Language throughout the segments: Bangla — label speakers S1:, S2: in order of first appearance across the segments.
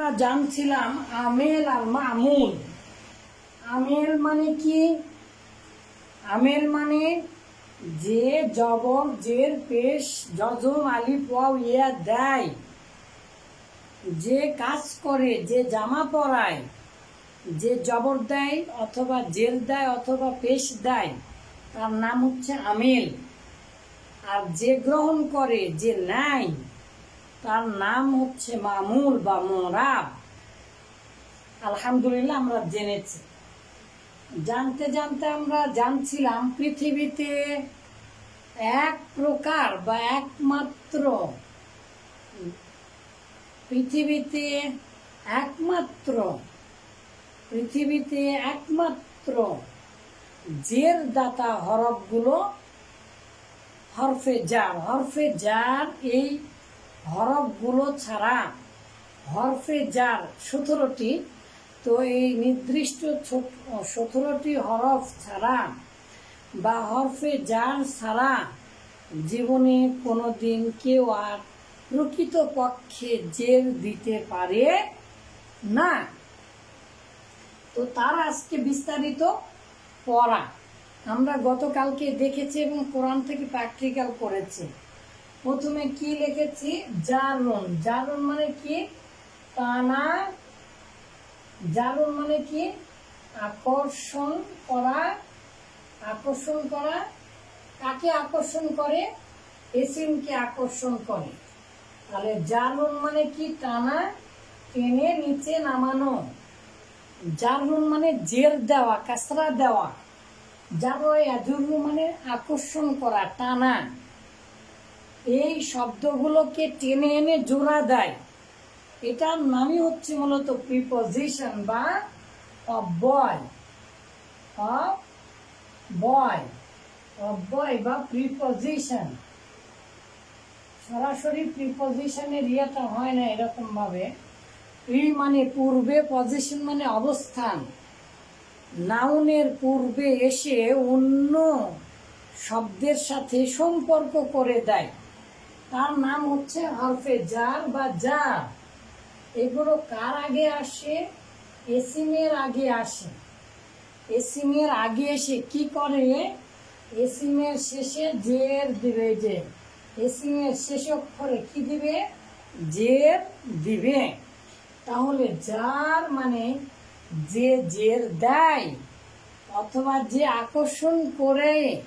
S1: আমরা জানছিলাম, আমেল আর মামুল আমেল মানে কি? আমেল মানে যে জবর জের পেশ যজম আলিফ ওয়াও ইয়া দেয়। যে কাজ করে, যে জামা পরায়, যে জবর দেয় অথবা জের দেয় অথবা পেশ দেয়, তার নাম হচ্ছে আমেল। আর যে গ্রহণ করে, যে নেয় তার নাম হচ্ছে মামুল বা মোরাব। আলহামদুলিল্লাহ আমরা জেনেছি। জানতে জানতে আমরা জানছিলাম পৃথিবীতে এক প্রকার বা একমাত্র পৃথিবীতে একমাত্র পৃথিবীতে একমাত্র জের দাতা হরফগুলো হরফে জার। হরফে জার এই হরফগুলো ছাড়া হরফে যার সতেরোটি, তো এই নির্দিষ্ট সতেরোটি হরফ ছাড়া বা হরফে যার ছাড়া জীবনে কোনো দিন কেউ আর প্রকৃত পক্ষে জের দিতে পারে না। তো তার আজকে বিস্তারিত পড়া। আমরা গতকালকে দেখেছি এবং কোরআন থেকে প্র্যাকটিক্যাল করেছি। প্রথমে কি লিখেছি? জারুন জারুন মানে কি? টানা। জারুন মানে কি? আকর্ষণ করা আকর্ষণ করা। কাকে আকর্ষণ করে? এসিমকে আকর্ষণ করে। তাহলে জারুন মানে কি? টানা, টেনে নিচে নামানো। জারুন মানে জের দেওয়া কাসরা দেওয়া। জারু মানে আকর্ষণ করা, টানা। এই শব্দগুলোকে টেনে এনে জোড়া দেয়। এটার নামই হচ্ছে মূলত প্রিপজিশন বা অব্যয় বয় অব্যয় বা প্রিপোজিশন সরাসরি প্রিপোজিশনের ইয়েটা হয় না এরকমভাবে। প্রি মানে পূর্বে পজিশন মানে অবস্থান। নাউনের পূর্বে এসে অন্য শব্দের সাথে সম্পর্ক করে দেয়। তার নাম হচ্ছে হরফে জার বা জার। এগুলো কার আগে আসে? এসিমের আগে আসে। এসিমের আগে এসে কি করে? এসিমের শেষে জের দিবে যে। এসিমের শেষ অক্ষরে কি দিবে? জের দিবে। তাহলে যার মানে যে জের দেয় অথবা যে আকর্ষণ করে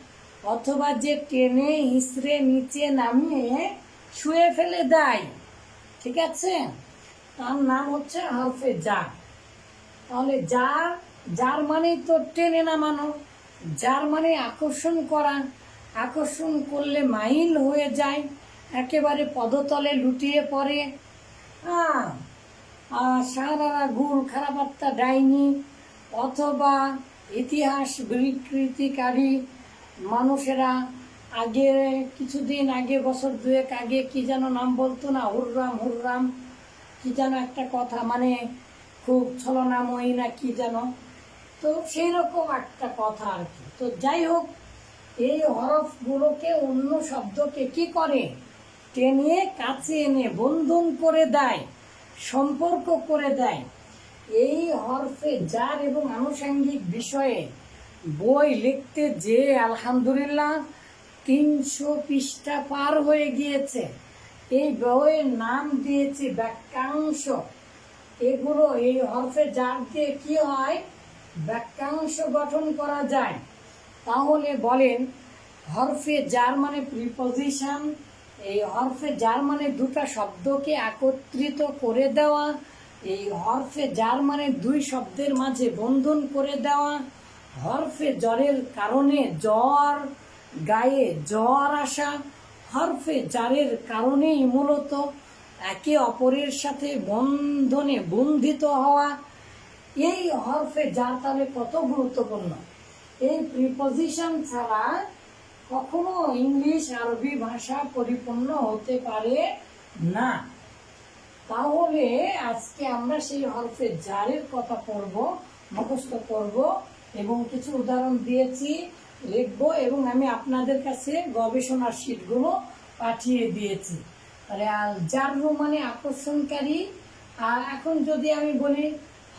S1: অথবা যে টেনে হিসড়ে নিচে নামিয়ে শুয়ে ফেলে দেয়। ঠিক আছে? তার নাম হচ্ছে হরফে যা তাহলে যা যার মানে তো টেনে নামানো, যার মানে আকর্ষণ করা। আকর্ষণ করলে মাইল হয়ে যায়, একেবারে পদতলে লুটিয়ে পড়ে। সাহারা গুল খারাপাত্তা ডাইনি অথবা ইতিহাস বিকৃতিকারী মানুষেরা আগে কিছুদিন, আগে বছর দুয়েক আগে কি যেন নাম বলতো না, হুররাম হুররাম, কি যেন একটা কথা মানে খুব ছলনাময়ী না কি যেন। তো সেই রকম একটা কথা আর কি। তো যাই হোক, এই হরফগুলোকে, অন্য শব্দকে কি করে? টেনে, কাছে এনে, বন্ধন করে দেয়, সম্পর্ক করে দেয়। এই হরফে যার এবং আনুষঙ্গিক বিষয়ে বই লিখতে যে আলহামদুলিল্লাহ তিনশো পৃষ্ঠা পার হয়ে গিয়েছে। এই বইয়ের নাম দিয়েছে বাক্যাংশ এগুলো এই হরফে যার দিয়ে কি হয়? বাক্যাংশ গঠন করা যায়। তাহলে বলেন, হরফে যার মানে প্রিপোজিশন, এই হরফে যার মানে দুটা শব্দকে একত্রিত করে দেওয়া, এই হরফে যার মানে দুই শব্দের মাঝে বন্ধন করে দেওয়া হরফে জ্বরের কারণে জ্বর গায়ে জ্বর আসা, হরফে জারের কারণেই মূলত একে অপরের সাথে বন্ধনে বন্ধিত হওয়া। এই হরফে যার তাহলে কত গুরুত্বপূর্ণ? এই প্রিপোজিশন ছাড়া কখনো ইংলিশ, আরবি ভাষা পরিপূর্ণ হতে পারে না। তাহলে আজকে আমরা সেই হরফে জারের কথা পড়ব, মুখস্থ করব। এবং কিছু উদাহরণ দিয়েছি লিখব এবং আমি আপনাদের কাছে গবেষণার শিটগুলো পাঠিয়ে দিয়েছি। তাহলে আল জারু মানে আকর্ষণকারী। আর এখন যদি আমি বলি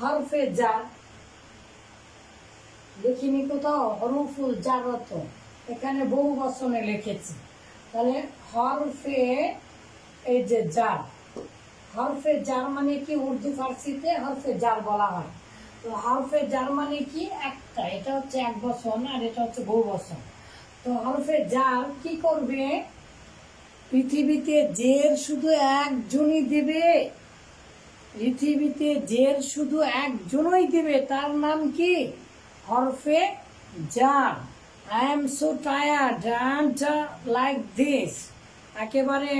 S1: হরফে জার, দেখিনি কোথাও, হরফুল জারত। এখানে বহু বচনে লিখেছি। তাহলে হরফে, এই যে জার, হরফে জার মানে কি? উর্দু ফার্সিতে হরফে জার বলা হয়। তো হরফে জার মানে কি? একটা। এটা হচ্ছে এক বছর আর এটা হচ্ছে বহু বছর। তো হরফে জার কি করবে? পৃথিবীতে জের শুধু একজনই দেবে। পৃথিবীতে জের শুধু একজনই দেবে। তার নাম কি? হরফে jar I am so tired and like this একেবারে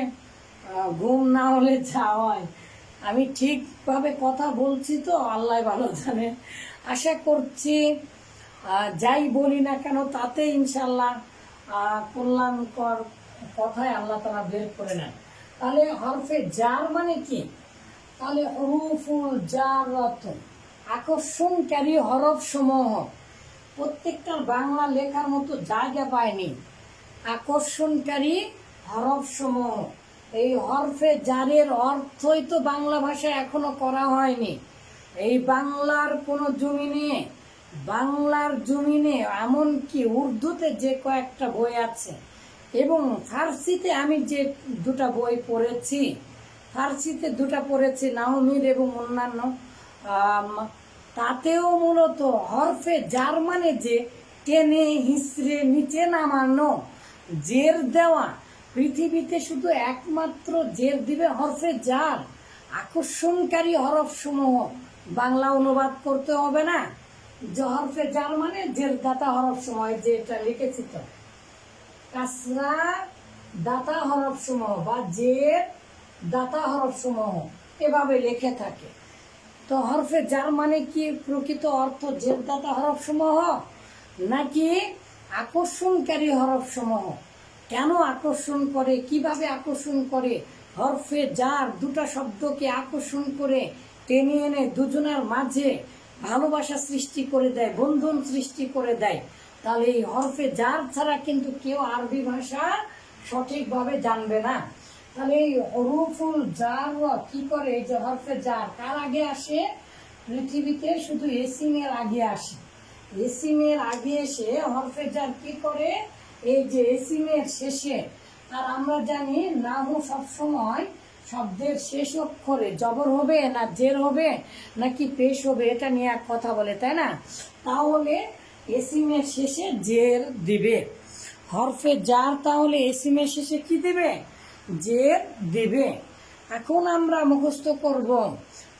S1: ঘুম না হলে যা হয় আমি ঠিকভাবে কথা বলছি তো, আল্লাহ ভালো জানে। আশা করছি যাই বলি না কেন তাতে ইনশাল্লাহ কল্যাণকর কথায় আল্লাহ তারা বের করে নেন। তাহলে হরফে জার মানে কি? তাহলে হরুফুল জারত, আকর্ষণকারী হরফ সমূহ প্রত্যেকটা বাংলা লেখার মতো জায়গা পায়নি। আকর্ষণকারী হরফ সমূহ এই হরফে জারের অর্থই তো বাংলা ভাষায় এখনও করা হয়নি। এই বাংলার কোনো জমিনে বাংলার জমি জমিনে এমনকি উর্দুতে যে কয়েকটা বই আছে, এবং ফার্সিতে আমি যে দুটা বই পড়েছি, ফার্সিতে দুটা পড়েছি নাহমির এবং অন্যান্য তাতেও মূলত হরফে যার মানে যে টেনে হিসড়ে নিচে নামানো, জের দেওয়া পৃথিবীতে শুধু একমাত্র জের দিবে হরফে যার আকর্ষণকারী হরফ সমূহ বাংলা অনুবাদ করতে হবে না। হরফে যার মানে জের দাতা হরফ সময় যেটা লিখেছি তো। কাসরা দাতা হরফ সমূহ বা জের দাতা হরফ সমূহ এভাবে লেখে থাকে। তো হরফে যার মানে কি প্রকৃত অর্থ জের দাতা হরফ সমূহ নাকি আকর্ষণকারী হরফ সমূহ কেন আকর্ষণ করে, কীভাবে আকর্ষণ করে? হরফে যার দুটা শব্দকে আকর্ষণ করে টেনে এনে দুজনের মাঝে ভালোবাসা সৃষ্টি করে দেয়, বন্ধন সৃষ্টি করে দেয়। তাহলে এই হরফে যার ছাড়া কিন্তু কেউ আরবি ভাষা সঠিকভাবে জানবে না। তাহলে এই হরুফুল জার কি করে? এই যে হরফে জার কার আগে আসে? পৃথিবীতে শুধু এসিমের আগে আসে। এসিমের আগে এসে হরফে জার কি করে? এই যে এসিমের শেষে, আর আমরা জানি নাহু সবসময় শব্দের শেষ অক্ষরে জবর হবে না জের হবে, নাকি পেশ হবে, এটা নিয়ে এক কথা বলে, তাই না? তাহলে এসিমের শেষে জের দিবে। হরফে জার তাহলে এসিমের শেষে কি দেবে? জের দেবে। এখন আমরা মুখস্থ করব,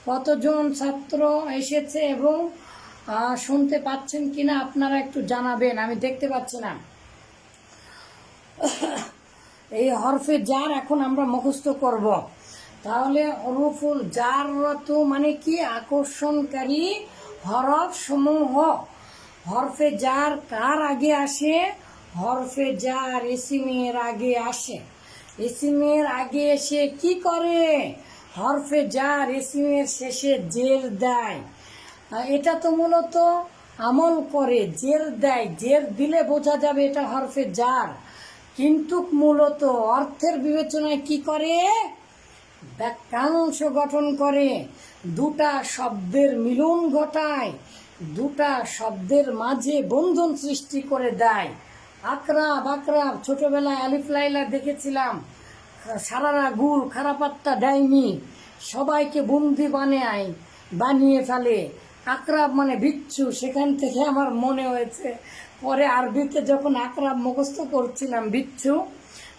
S1: কতজন ছাত্র এসেছে এবং শুনতে পাচ্ছেন কিনা আপনারা একটু জানাবেন, আমি দেখতে পাচ্ছি না। এই হরফে জার এখন আমরা মুখস্থ করব। তাহলে হরফুল যার রত মানে কি? আকর্ষণকারী হরফ সমূহ। হরফে যার কার আগে আসে? হরফে জার এসিমের আগে আসে। এসিমের আগে এসে কি করে? হরফে জার এসিমের শেষে জের দেয়। এটা তো মূলত আমল করে, জের দেয়। জের দিলে বোঝা যাবে এটা হরফে জার কিন্তু মূলত অর্থের বিবেচনায় কি করে? বাক্যাংশ গঠন করে। দুটা শব্দের মিলন ঘটায়। দুটা শব্দের মাঝে বন্ধন সৃষ্টি করে দেয়। আকরাব আকরাব ছোটবেলায় আলিফ লাইলা দেখেছিলাম। সারারা গুল খারাপাত্তা দেয়নি। সবাইকে বন্দি বানায়, বানিয়ে ফেলে। আকরাব মানে বিচ্ছু, সেখান থেকে আমার মনে হয়েছে পরে আরবিতে যখন আকরাব মুখস্থ করছিলাম বিচ্ছু,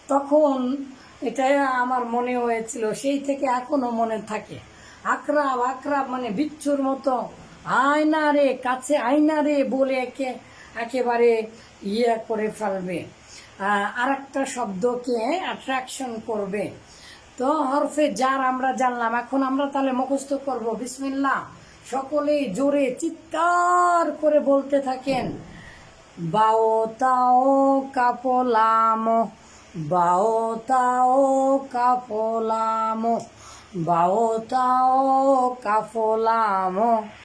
S1: তখন এটাই আমার মনে হয়েছিল, সেই থেকে এখনও মনে থাকে। আকরাব আকরাব মানে বিচ্ছুর মতো, আয়না রে, কাছে আয়না রে বলে একে, একেবারে ইয়ে করে ফেলবে। আর একটা শব্দকে অ্যাট্রাকশন করবে। তো হরফে যার আমরা জানলাম, এখন আমরা তাহলে মুখস্থ করব। বিসমিল্লাহ। সকলেই জোরে চিৎকার করে বলতে থাকেন। baota o capolamo baota o capolamo baota o capolamo